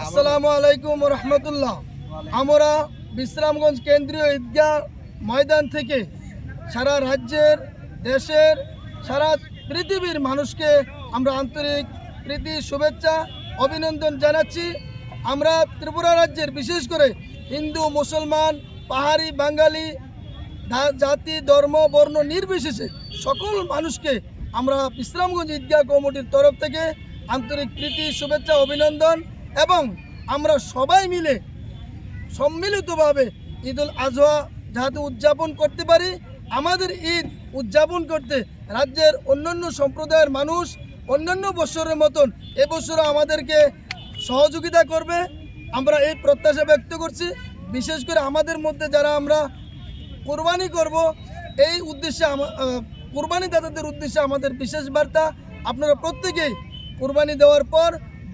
আসসালামু আলাইকুম রহমতুল্লাহ আমরা বিশ্রামগঞ্জ কেন্দ্রীয় ঈদগাহ ময়দান থেকে সারা রাজ্যের, দেশের, সারা পৃথিবীর মানুষকে আমরা আন্তরিক প্রীতি, শুভেচ্ছা, অভিনন্দন জানাচ্ছি। আমরা ত্রিপুরা রাজ্যের বিশেষ করে হিন্দু, মুসলমান, পাহাড়ি, বাঙালি জাতি, ধর্ম, বর্ণ নির্বিশেষে সকল মানুষকে আমরা বিশ্রামগঞ্জ ঈদগাহ কমিটির তরফ থেকে আন্তরিক প্রীতি, শুভেচ্ছা, অভিনন্দন। এবং আমরা সবাই মিলে সম্মিলিতভাবে ঈদুল আজহা যাতে উদযাপন করতে পারি, আমাদের ঈদ উদযাপন করতে রাজ্যের অন্যান্য সম্প্রদায়ের মানুষ অন্যান্য বছরের মতন এবছরও আমাদেরকে সহযোগিতা করবে। আমরা এই প্রত্যাশা ব্যক্ত করছি। বিশেষ করে আমাদের মধ্যে যারা আমরা কোরবানি করব, এই উদ্দেশ্যে কোরবানি দাতাদের উদ্দেশ্যে আমাদের বিশেষ বার্তা, আপনারা প্রত্যেকেই কোরবানি দেওয়ার পর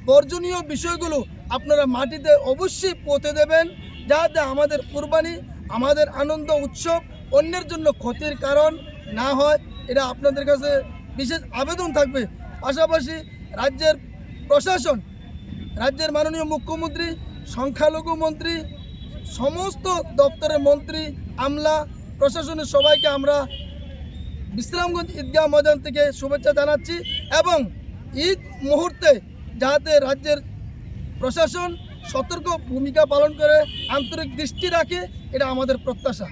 বর্জনীয় বিষয়গুলো আপনারা মাটিতে অবশ্যই পৌঁছে দেবেন, যাতে আমাদের কোরবানি, আমাদের আনন্দ উৎসব অন্যের জন্য ক্ষতির কারণ না হয়। এটা আপনাদের কাছে বিশেষ আবেদন থাকবে। পাশাপাশি রাজ্যের প্রশাসন, রাজ্যের মাননীয় মুখ্যমন্ত্রী, সংখ্যালঘু মন্ত্রী, সমস্ত দপ্তরের মন্ত্রী, আমলা, প্রশাসনের সবাইকে আমরা বিশ্রামগঞ্জ ঈদগাহ ময়দান থেকে শুভেচ্ছা জানাচ্ছি এবং ঈদ মুহূর্তে যাতে রাজ্যের প্রশাসন সতর্ক ভূমিকা পালন করে আন্তরিক দৃষ্টি রাখে এটা আমাদের প্রত্যাশা।